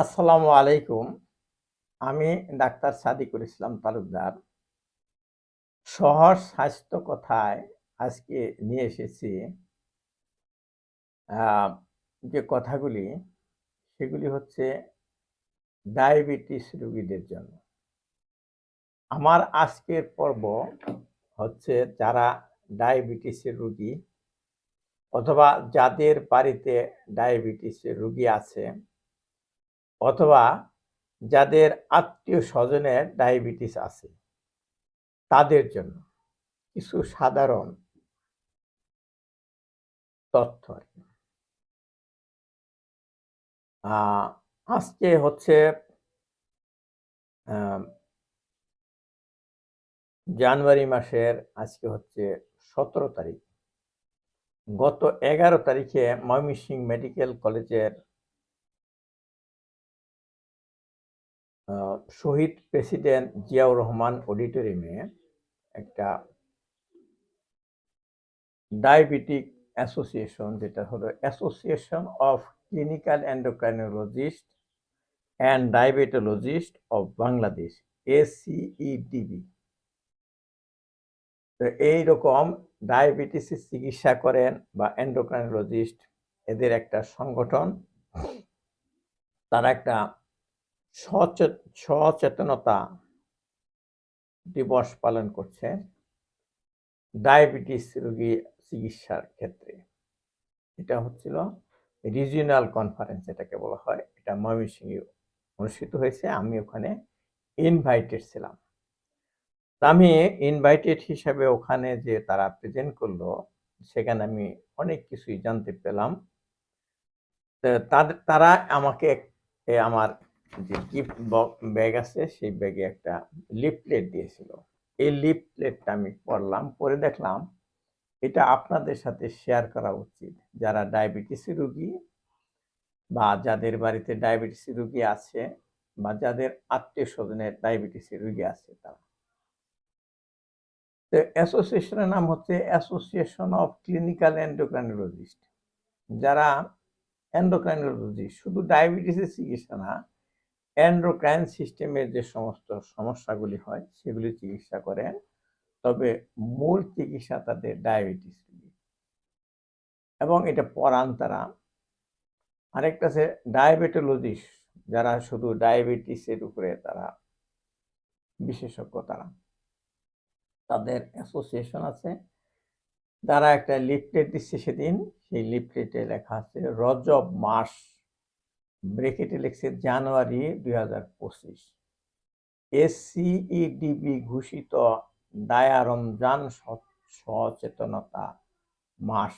আসসালামু আলাইকুম। আমি ডাক্তার সাদিকুল ইসলাম তালুকদার। শহর স্বাস্থ্য কথায় আজকে নিয়ে এসেছি যে কথাগুলি, সেগুলি হচ্ছে ডায়াবেটিস রোগীদের জন্য। আমার আজকের পর্ব হচ্ছে যারা ডায়াবেটিসের রোগী অথবা যাদের বাড়িতে ডায়াবেটিসের রোগী আছে অথবা যাদের আত্মীয় স্বজনের ডায়াবেটিস আছে, তাদের জন্য কিছু সাধারণ তথ্য আজকে হচ্ছে জানুয়ারি মাসের আজকে হচ্ছে সতেরো তারিখ। গত এগারো তারিখে ময়মনসিংহ মেডিকেল কলেজের শহীদ প্রেসিডেন্ট জিয়াউর রহমান অডিটোরিয়ামে একটা ডায়াবেটিক অ্যাসোসিয়েশন, যেটা হলো association of clinical endocrinologist and diabetologist of Bangladesh ACEDB তো এইরকম ডায়াবেটিসের চিকিৎসা করেন বা এন্ডোক্রাইনোলজিস্ট, এদের একটা সংগঠন। তারা একটা সচেতনতা দিবস পালন করছে ডায়াবেটিস রোগী চিকিৎসার ক্ষেত্রে। এটা হচ্ছিল রিজিওনাল কনফারেন্স এটাকে বলা হয়। এটা ময়মনসিংহে অনুষ্ঠিত হয়েছে। আমি ওখানে ইনভাইটেড ছিলাম। আমি ইনভাইটেড হিসাবে ওখানে যে তারা প্রেজেন্ট করল, সেখানে আমি অনেক কিছুই জানতে পেলাম। তাদের, তারা আমাকে আমার যে গিফট ব্যাগ আছে, সেই ব্যাগে একটা লিফলেট দিয়েছিল। এই লিফলেটটা আমি পড়লাম পরে দেখলাম এটা আপনাদের সাথে শেয়ার করা উচিত। যারা ডায়াবেটিস রোগী বা যাদের বাড়িতে ডায়াবেটিস রোগী আছে বা যাদের আত্মীয় স্বজনের ডায়াবেটিস রোগী আছে তারা। তো অ্যাসোসিয়েশনের নাম হচ্ছে অ্যাসোসিয়েশন অফ ক্লিনিক্যাল এন্ডোক্রাইনোলজিস্ট যারা এন্ডোক্রাইনোলজিস্ট শুধু ডায়াবেটিসের চিকিৎসা না এন্ডোক্রাইন সিস্টেমের যে সমস্ত সমস্যাগুলি হয়, সেগুলি চিকিৎসা করেন। তবে মূল চিকিৎসা তাদের ডায়াবেটিস এবং এটা পড়ান তারা আরেকটা আছে ডায়াবেটোলজিস্ট যারা শুধু ডায়াবেটিসের উপরে তারা বিশেষজ্ঞ তারা। তাদের অ্যাসোসিয়েশন আছে। তারা একটা লিফলেট দিচ্ছে সেদিন। সেই লিফলেটে লেখা আছে, রজব মাস ব্রেকেটে লিখছে জানুয়ারি দুই হাজার পঁচিশ। এসসিইডিবি ঘোষিত দায়া রমজান সচেতনতা মাস।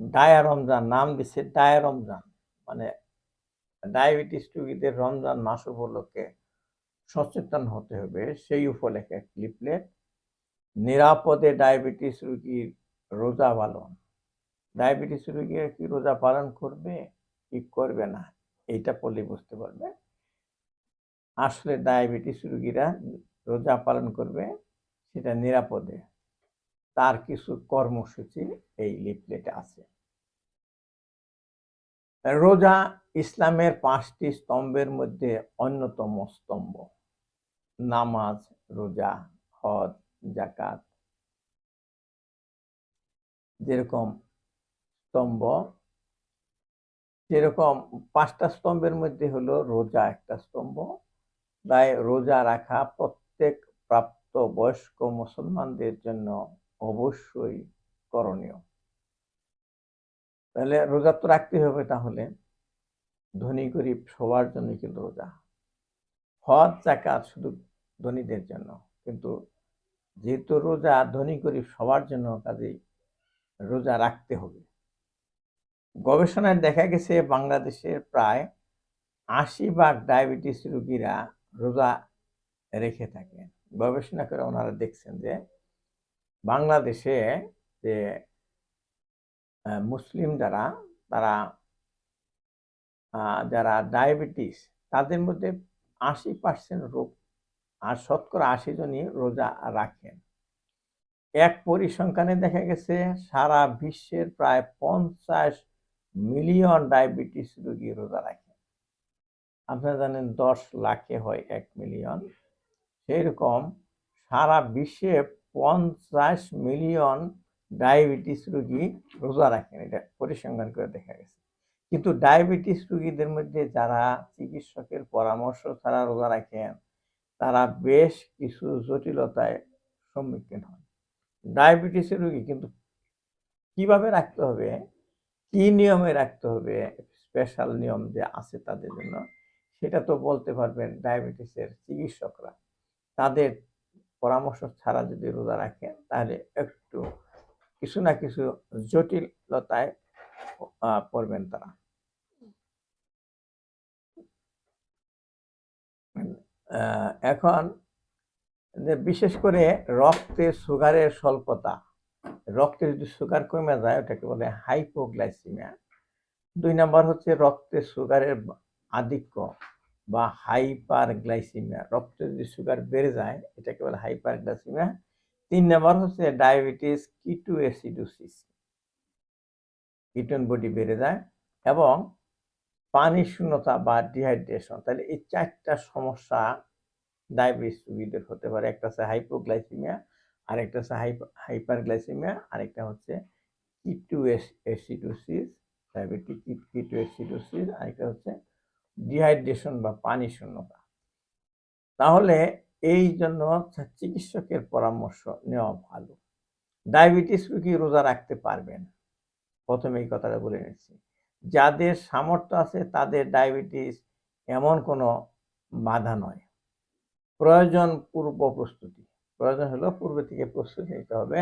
ডায়া রমজান নাম দিচ্ছে ডায়া রমজান। মানে ডায়াবেটিস রোগীদের রমজান মাস উপলক্ষে সচেতন হতে হবে। সেই উপলক্ষে এক লিফলেট, নিরাপদে ডায়াবেটিস রোগীর রোজা পালন। ডায়াবেটিস রোগীরা কি রোজা পালন করবে? কি করবে না, এইটা পড়লে বুঝতে পারবে। আসলে ডায়াবেটিস রোগীরা রোজা পালন করবে, সেটা নিরাপদে। তার কিছু কর্মসূচি এই লিফলেটে আছে। রোজা ইসলামের পাঁচটি স্তম্ভের মধ্যে অন্যতম স্তম্ভ। নামাজ, রোজা, হজ জাকাত যেরকম স্তম্ভ যেরকম পাঁচটা স্তম্ভের মধ্যে হলো রোজা একটা স্তম্ভ। তাই রোজা রাখা প্রত্যেক প্রাপ্ত বয়স্ক মুসলমানদের জন্য অবশ্যই করণীয়। তাহলে রোজা তো রাখতে হবে তাহলে। ধনী গরিব সবার জন্য কিন্তু রোজা। হজ জাকাত শুধু ধনীদের জন্য। কিন্তু যেহেতু রোজা ধনী গরিব সবার জন্য, কাজেই রোজা রাখতে হবে। গবেষণায় দেখা গেছে বাংলাদেশের প্রায় আশি ভাগ ডায়াবেটিস রোগীরা রোজা রেখে থাকেন। গবেষণা করে ওনারা দেখছেন যে বাংলাদেশে যে মুসলিম যারা, তারা যারা ডায়াবেটিস, তাদের মধ্যে আশি পার্সেন্ট রোগ আর শতকরা আশি জনই রোজা রাখেন। এক পরিসংখ্যানে দেখা গেছে সারা বিশ্বের প্রায় পঞ্চাশ মিলিয়ন ডায়াবেটিস রোগী রোজা রাখেন আপনারা জানেন দশ লাখে হয় এক মিলিয়ন। সেরকম সারা বিশ্বে পঞ্চাশ মিলিয়ন ডায়াবেটিস রোগী রোজা রাখেন, এটা পরিসংখ্যান করে দেখা গেছে। কিন্তু ডায়াবেটিস রোগীদের মধ্যে যারা চিকিৎসকের পরামর্শ ছাড়া রোজা রাখেন, তারা বেশ কিছু জটিলতায় সম্মুখীন হন। ডায়াবেটিসের রোগী কিন্তু কীভাবে রাখতে হবে? কি নিয়মে রাখতে হবে স্পেশাল নিয়ম যে আছে তাদের জন্য, সেটা তো বলতে পারবেন ডায়াবেটিসের চিকিৎসকরা। তাদের পরামর্শ ছাড়া যদি রোজা রাখেন, তাহলে একটু কিছু না কিছু জটিলতায় পড়বেন তারা। এখন বিশেষ করে রক্তে সুগারের স্বল্পতা। রক্তে যদি সুগার কমে যায়, ওটাকে বলে হাইপোগ্লাইসিমিয়া দুই নাম্বার হচ্ছে রক্তে সুগারের আধিক্য বা হাইপার গ্লাইসিমিয়া রক্তে যদি সুগার বেড়ে যায়, এটাকে বলে হাইপার গ্লাইসিমিয়া তিন নাম্বার হচ্ছে diabetes ketoacidosis ketone body বেড়ে যায় এবং পানি শূন্যতা বা ডিহাইড্রেশন তাহলে এই চারটা সমস্যা ডায়াবেটিস রোগীদের হতে পারে। একটা হচ্ছে হাইপোগ্লাইসিমিয়া আরেকটা হচ্ছে হাইপার গ্লাইসিমিয়া আরেকটা হচ্ছে ketoacidosis diabetic ketoacidosis আরেকটা হচ্ছে ডিহাইড্রেশন বা পানি শূন্যতা। তাহলে এই জন্য চিকিৎসকের পরামর্শ নেওয়া ভালো। ডায়াবেটিস রোগী রোজা রাখতে পারবেন। প্রথমে এই কথাটা বলে নিচ্ছি। যাদের সামর্থ্য আছে তাদের ডায়াবেটিস এমন কোনো বাধা নয়। প্রয়োজন পূর্ব প্রস্তুতি। প্রয়োজন হলো পূর্বে থেকে প্রস্তুতি নিতে হবে।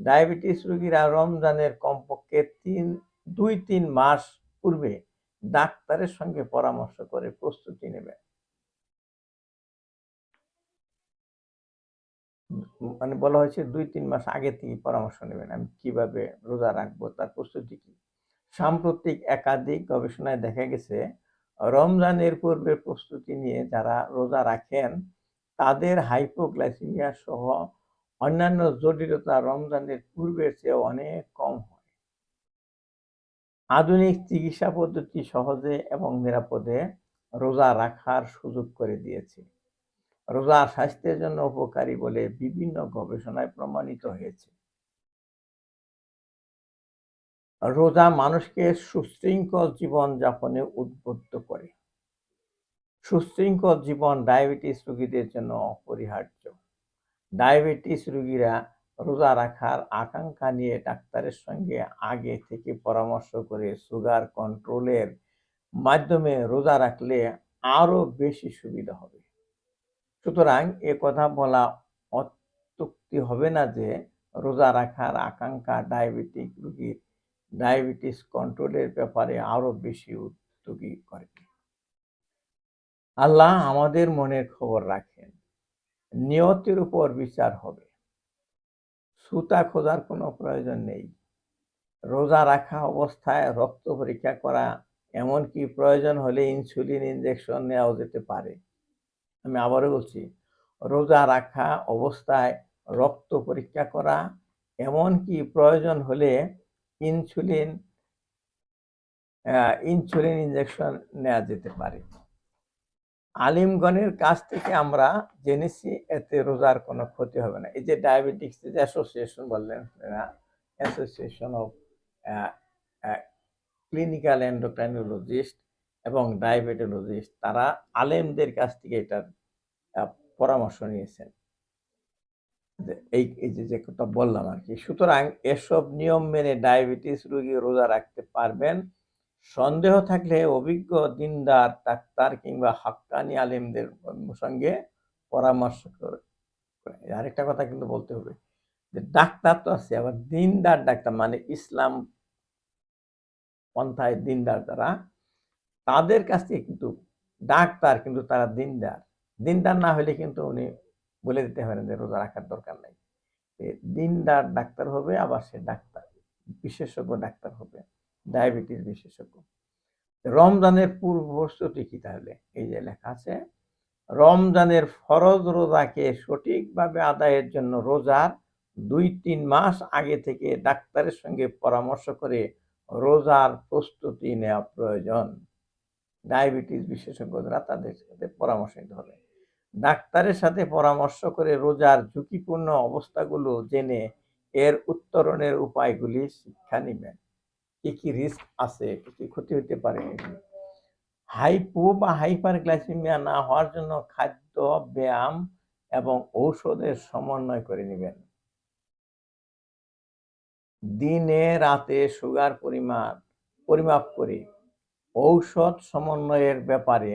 ডায়াবেটিস রোগীরা রমজানের কমপক্ষে তিন, দুই, তিন মাস পূর্বে ডাক্তারের সঙ্গে পরামর্শ করে প্রস্তুতি নেবে। মানে বলা হয়েছে দুই, তিন মাস আগে থেকে পরামর্শ নেবেন। আমি কীভাবে রোজা রাখব, তার প্রস্তুতি কি? সাম্প্রতিক একাধিক গবেষণায় দেখা গেছে, রমজানের পূর্বে প্রস্তুতি নিয়ে যারা রোজা রাখেন তাদের হাইপোগ্লাইসিমিয়া সহ অন্যান্য জটিলতা রমজানের পূর্বের চেয়ে অনেক কম হয়। আধুনিক চিকিৎসা পদ্ধতি সহজে এবং নিরাপদে রোজা রাখার সুযোগ করে দিয়েছে। রোজা স্বাস্থ্যের জন্য উপকারী বলে বিভিন্ন গবেষণায় প্রমাণিত হয়েছে। রোজা মানুষকে সুশৃঙ্খল জীবন যাপনে উদ্বুদ্ধ করে। সুশৃঙ্খল জীবন ডায়াবেটিস রোগীদের জন্য অপরিহার্য। ডায়াবেটিস রোগীরা রোজা রাখার আকাঙ্ক্ষা নিয়ে ডাক্তারের সঙ্গে আগে থেকে পরামর্শ করে সুগার কন্ট্রোলের মাধ্যমে রোজা রাখলে আরও বেশি সুবিধা হবে। সুতরাং এ কথা বলা অত্যুক্তি হবে না যে রোজা রাখার আকাঙ্ক্ষা ডায়াবেটিক রোগীর ডায়াবেটিস কন্ট্রোলের ব্যাপারে আরও বেশি উদ্যোগী করে। আল্লাহ আমাদের মনের খবর রাখেন। নিয়তের উপর বিচার হবে। সুতা খোঁজার কোনো প্রয়োজন নেই। রোজা রাখা অবস্থায় রক্ত পরীক্ষা করা এমনকি প্রয়োজন হলে ইনসুলিন ইনজেকশন নেওয়া যেতে পারে। আমি আবারও বলছি, রোজা রাখা অবস্থায় রক্ত পরীক্ষা করা এমনকি প্রয়োজন হলে ইনসুলিন ইনসুলিন ইনজেকশন নেওয়া যেতে পারে। আলিমগণের কাছ থেকে আমরা জেনেছি, এতে রোজার কোনো ক্ষতি হবে না। এই যে ডায়াবেটিক্স অ্যাসোসিয়েশন বললেন অ্যাসোসিয়েশন অফ ক্লিনিক্যাল এন্ডোক্রাইনোলজিস্ট এবং ডায়াবেটোলজিস্ট তারা আলেমদের কাছ থেকে এটার পরামর্শ নিয়েছেন। এই এই যে যে কথা বললাম আর কি। সুতরাং এসব নিয়ম মেনে ডায়াবেটিস রোগী রোজা রাখতে পারবেন। সন্দেহ থাকলে অভিজ্ঞ দিনদার ডাক্তার কিংবা হাক্কানি আলেমদের সঙ্গে পরামর্শ করে। আরেকটা কথা কিন্তু বলতে হবে যে ডাক্তার তো আছে, আবার দিনদার ডাক্তার মানে ইসলাম পন্থায় দিনদার যারা, তাদের কাছ থেকে কিন্তু ডাক্তার কিন্তু তারা দিনদার। দিনদার না হলে কিন্তু উনি বলে দিতে পারেন যে রোজা রাখার দরকার নাই। দিনদার ডাক্তার হবে, আবার সে ডাক্তার, বিশেষজ্ঞ ডাক্তার হবে। ডায়াবেটিস বিশেষজ্ঞ। রমজানের পূর্ব প্রস্তুতি কি তাহলে? এই যে লেখা আছে, রমজানের ফরজ রোজাকে সঠিকভাবে আদায়ের জন্য রোজার দুই তিন মাস আগে থেকে ডাক্তারের সঙ্গে পরামর্শ করে রোজার প্রস্তুতি নেওয়া প্রয়োজন। ডায়াবেটিস বিশেষজ্ঞরা তাদের সাথে পরামর্শ নিতে হবে। ডাক্তারের সাথে পরামর্শ করে রোজার ঝুঁকিপূর্ণ অবস্থাগুলো জেনে এর উত্তরণের উপায়গুলি শিক্ষা নেবেন। কি কি রিস্ক আছে, কি কি ক্ষতি হতে পারে? হাইপো বা হাইপার গ্লাইসেমিয়া না হওয়ার জন্য খাদ্য, ব্যায়াম এবং ঔষধের সমন্বয় করে নেবেন। দিনে, রাতে সুগার পরিমাপ পরিমাপ করে। ঔষধ সমন্বয়ের ব্যাপারে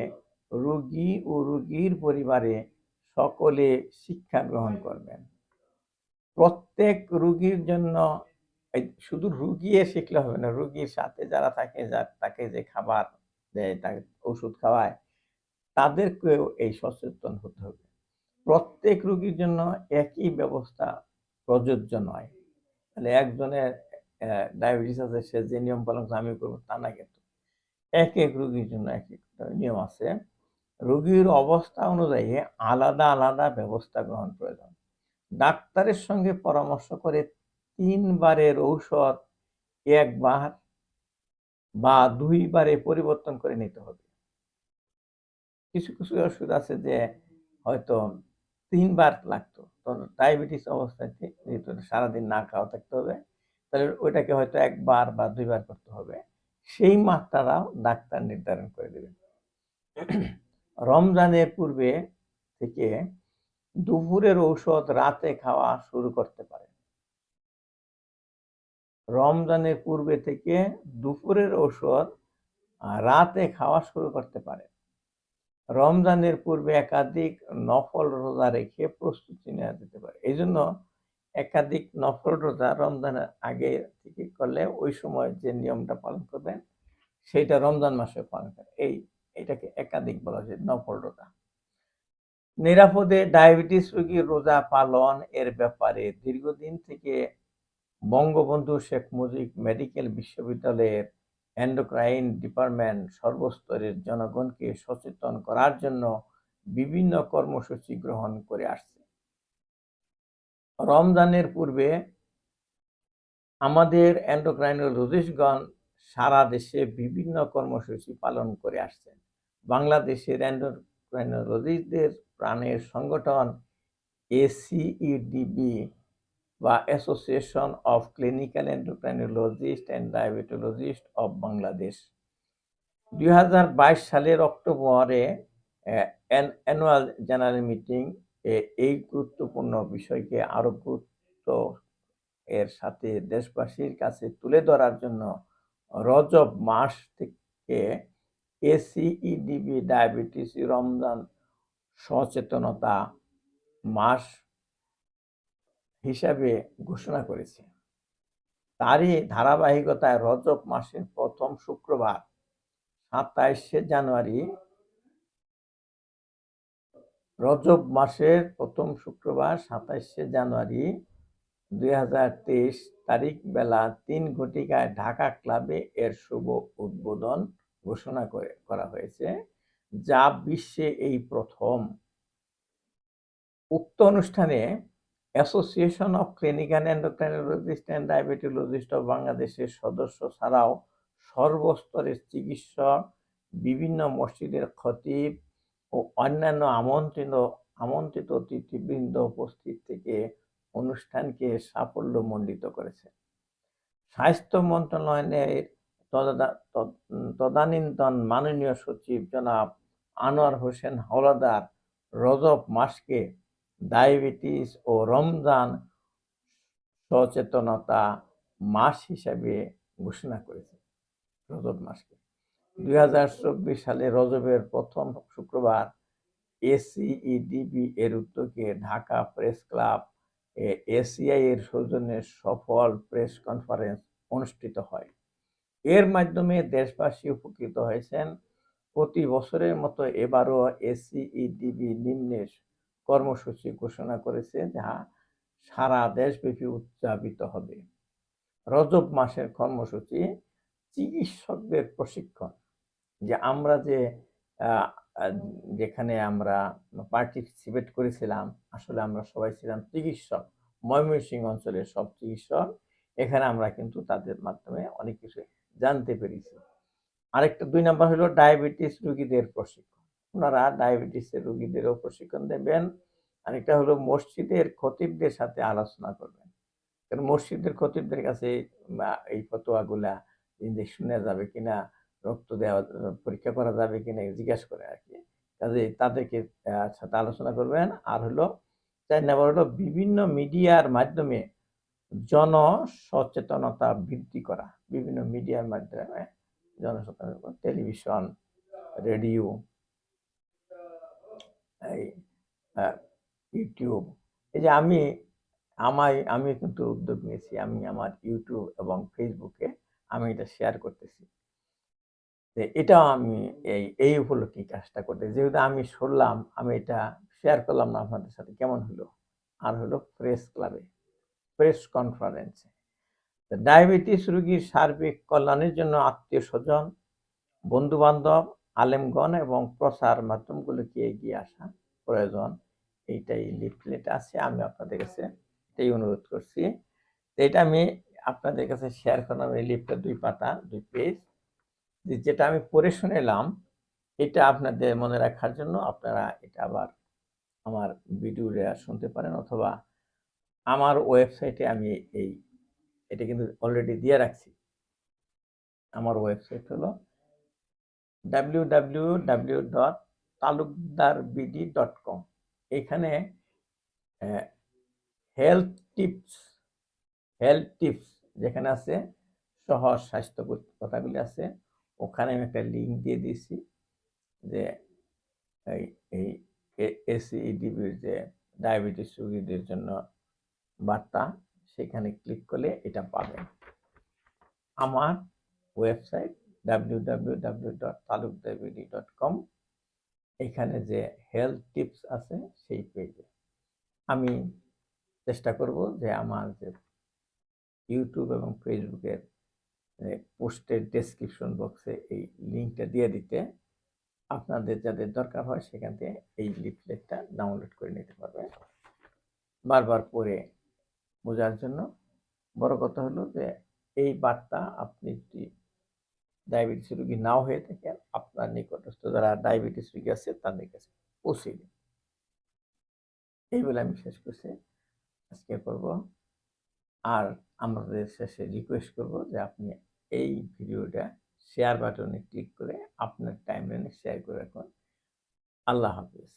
রোগী ও রোগীর পরিবারে সকলে শিক্ষা গ্রহণ করবেন। প্রত্যেক রোগীর জন্য শুধু রুগী শিখলে হবে না, রুগীর সাথে যারা থাকে যার তাকে যে খাবার দেয়, তাকে ওষুধ খাওয়ায়, তাদেরকেও এই সচেতন হতে হবে। প্রত্যেক রুগীর জন্য একই ব্যবস্থা প্রযোজ্য নয়। তাহলে একজনের ডায়াবেটিস আছে, সে যে নিয়ম পালন আমি করব, তা না কিন্তু। এক এক রুগীর জন্য এক এক নিয়ম আছে। রোগীর অবস্থা অনুযায়ী আলাদা আলাদা ব্যবস্থা গ্রহণ প্রয়োজন। ডাক্তারের সঙ্গে পরামর্শ করে তিনবারের ঔষধ একবার বা দুইবারে পরিবর্তন করে নিতে হবে। কিছু কিছু ওষুধ আছে যে হয়তো তিনবার লাগতো। তো ডায়াবেটিস অবস্থায় যেহেতু সারাদিন না খাওয়া থাকতে হবে, তাহলে ওইটাকে হয়তো একবার বা দুইবার করতে হবে। সেই মাত্রাটাও ডাক্তার নির্ধারণ করে দেবেন। রমজানের পূর্বে থেকে দুপুরের ঔষধ রাতে খাওয়া শুরু করতে পারে রমজানের পূর্বে থেকে দুপুরের ঔষধ রাতে খাওয়া শুরু করতে পারে। রমজানের পূর্বে একাধিক নফল রোজা রেখে প্রস্তুতি নেওয়া যেতে পারে। এই জন্য একাধিক নফল রোজা রমজানের আগে থেকে করলে ওই সময় যে নিয়মটা পালন করবেন, সেইটা রমজান মাসে পালন করে এই, এটাকে একাধিক বলা হয় নফল রোজা। নিরাপদে ডায়াবেটিস রোগীর রোজা পালন এর ব্যাপারে দীর্ঘদিন থেকে বঙ্গবন্ধু শেখ মুজিব মেডিকেল বিশ্ববিদ্যালয়ের এন্ডোক্রাইন ডিপার্টমেন্ট সর্বস্তরের জনগণকে সচেতন করার জন্য বিভিন্ন কর্মসূচি গ্রহণ করে আসছে। রমজানের পূর্বে আমাদের এন্ডোক্রাইনোলজিস্টগণ সারা দেশে বিভিন্ন কর্মসূচি পালন করে আসছেন। বাংলাদেশের এন্ডোক্রাইনোলজিস্টদের প্রাণের সংগঠন এসিইডিবি বা association of clinical endocrinologist and diabetologist of Bangladesh দুই হাজার বাইশ সালের অক্টোবরে অ্যানুয়াল জেনারেল মিটিং এ এই গুরুত্বপূর্ণ বিষয়কে আরও গুরুত্ব এর সাথে দেশবাসীর কাছে তুলে ধরার জন্য রজব মাস থেকে এসিইডিবি ডায়াবেটিস রমজান সচেতনতা মাস হিসাবে ঘোষণা করেছে। তারই ধারাবাহিকতায় রজব মাসের প্রথম শুক্রবার, সাতাইশে জানুয়ারি, রজব মাসের প্রথম শুক্রবার, সাতাইশে জানুয়ারি দুই হাজার তেইশ তারিখ বেলা তিন ঘটিকায় ঢাকা ক্লাবে এর শুভ উদ্বোধন ঘোষণা করে, করা হয়েছে, যা বিশ্বে এই প্রথম। উক্ত অনুষ্ঠানে association of clinical endocrinologist and diabetologist of বাংলাদেশের সদস্য ছাড়াও সর্বস্তরের চিকিৎসক বিভিন্ন মসজিদের খতিব ও অন্যান্য আমন্ত্রিত আমন্ত্রিত অতিথিবৃন্দ উপস্থিত থেকে অনুষ্ঠানকে সাফল্যমণ্ডিত করেছে। স্বাস্থ্য মন্ত্রণালয়ের তদানীন্তন মাননীয় সচিব জনাব আনোয়ার হোসেন হাওলাদার রজব মাসকে ডায়াবেটিস ও রমজান সচেতনতা মাস হিসাবে ঘোষণা করেছে রজব মাসকে। দুই হাজার চব্বিশ সালে রজবের প্রথম শুক্রবার এসিইডিবি এর উদ্যোগে ঢাকা প্রেস ক্লাব এসিআই এর সৌজন্যে সফল প্রেস কনফারেন্স অনুষ্ঠিত হয়। এর মাধ্যমে দেশবাসী উপকৃত হয়েছেন। প্রতি বছরের মতো এবারও এসিইডিবি নিম্নে কর্মসূচি ঘোষণা করেছে যা সারা দেশব্যাপী উদযাপিত হবে। রজব মাসের কর্মসূচি চিকিৎসকদের প্রশিক্ষণ। যে আমরা যে যেখানে আমরা পার্টিসিপেট করেছিলাম, আসলে আমরা সবাই ছিলাম চিকিৎসক। ময়মনসিংহ অঞ্চলের সব চিকিৎসক। এখানে আমরা কিন্তু তাদের মাধ্যমে অনেক কিছু জানতে পেরেছি। আরেকটা দুই নাম্বার হলো ডায়াবেটিস রোগীদের প্রশিক্ষণ। ওনারা ডায়াবেটিসের রোগীদেরও প্রশিক্ষণ দেবেন। আরেকটা হলো মসজিদের খতিবদের সাথে আলোচনা করবেন। কারণ মসজিদের খতিবদের কাছে এই ফতোয়াগুলা ইঞ্জেকশন নেওয়া যাবে কিনা, রক্ত দেওয়া, পরীক্ষা করা যাবে কিনা জিজ্ঞাসা করে আর কি। কাজে তাদেরকে সাথে আলোচনা করবেন। আর হলো, চার নাম্বার হলো বিভিন্ন মিডিয়ার মাধ্যমে জন সচেতনতা বৃদ্ধি করা। বিভিন্ন মিডিয়ার মাধ্যমে, জনসচেতনতা, টেলিভিশন, রেডিও ইউটিউব এই যে আমি, আমায়, আমি কিন্তু উদ্যোগ নিয়েছি। আমি আমার ইউটিউব এবং ফেসবুকে আমি এটা শেয়ার করতেছি। যে এটাও আমি এই এই উপলক্ষে কাজটা করতে যেহেতু আমি শুনলাম, আমি এটা শেয়ার করলাম না আপনাদের সাথে, কেমন হলো? আর হলো প্রেস ক্লাবে প্রেস কনফারেন্সে ডায়াবেটিস রোগীর সার্বিক কল্যাণের জন্য আত্মীয় স্বজন বন্ধু বান্ধব আলেমগণ এবং প্রচার মাধ্যমগুলোকে এগিয়ে আসা প্রয়োজন? এইটাই লিফলেট আছে, আমি আপনাদের কাছে এটাই অনুরোধ করছি। এটা আমি আপনাদের কাছে শেয়ার করলাম, এই লিফলেট দুই পাতা, দুই পেজ যেটা আমি পড়ে শুনেলাম, এটা আপনাদের মনে রাখার জন্য আপনারা এটা আবার আমার ভিডিওটা শুনতে পারেন অথবা আমার ওয়েবসাইটে আমি এই, এটা কিন্তু অলরেডি দিয়ে রাখছি। আমার ওয়েবসাইট হলো ডাব্লিউ ডট ডট কম এখানে হেলথ টিপস হেলথ টিপস যেখানে আছে, সহজ স্বাস্থ্য কথাগুলি আছে, ওখানে আমি একটা লিঙ্ক দিয়ে দিয়েছি যে এই এসিডিবির যে ডায়াবেটিস রোগীদের জন্য বার্তা, সেখানে ক্লিক করলে এটা পাবেন। আমার ওয়েবসাইট কম এখানে যে হেলথ টিপস আছে সেই পেজে আমি চেষ্টা করব যে আমার যে ইউটিউব এবং ফেসবুকের পোস্টের ডেসক্রিপশন বক্সে এই লিঙ্কটা দিয়ে দিতে, আপনাদের যাদের দরকার হয় সেখান থেকে এই লিফলেটটা ডাউনলোড করে নিতে পারবেন বারবার পড়ে বোঝার জন্য বড় কথা হলো যে এই বার্তা আপনি ডায়াবেটিস রোগী নাও হয়ে থাকেন আপনার নিকটস্থ যারা ডায়াবেটিস রোগী আছে তাদের কাছে পৌঁছে দিন। এই বলে আমি শেষ করছি। আজকে করব। আর আমাদের শেষে রিকোয়েস্ট করব যে আপনি এই ভিডিওটা শেয়ার বাটনে ক্লিক করে আপনার টাইমলাইনে শেয়ার করে রাখুন। আল্লাহ হাফিজ।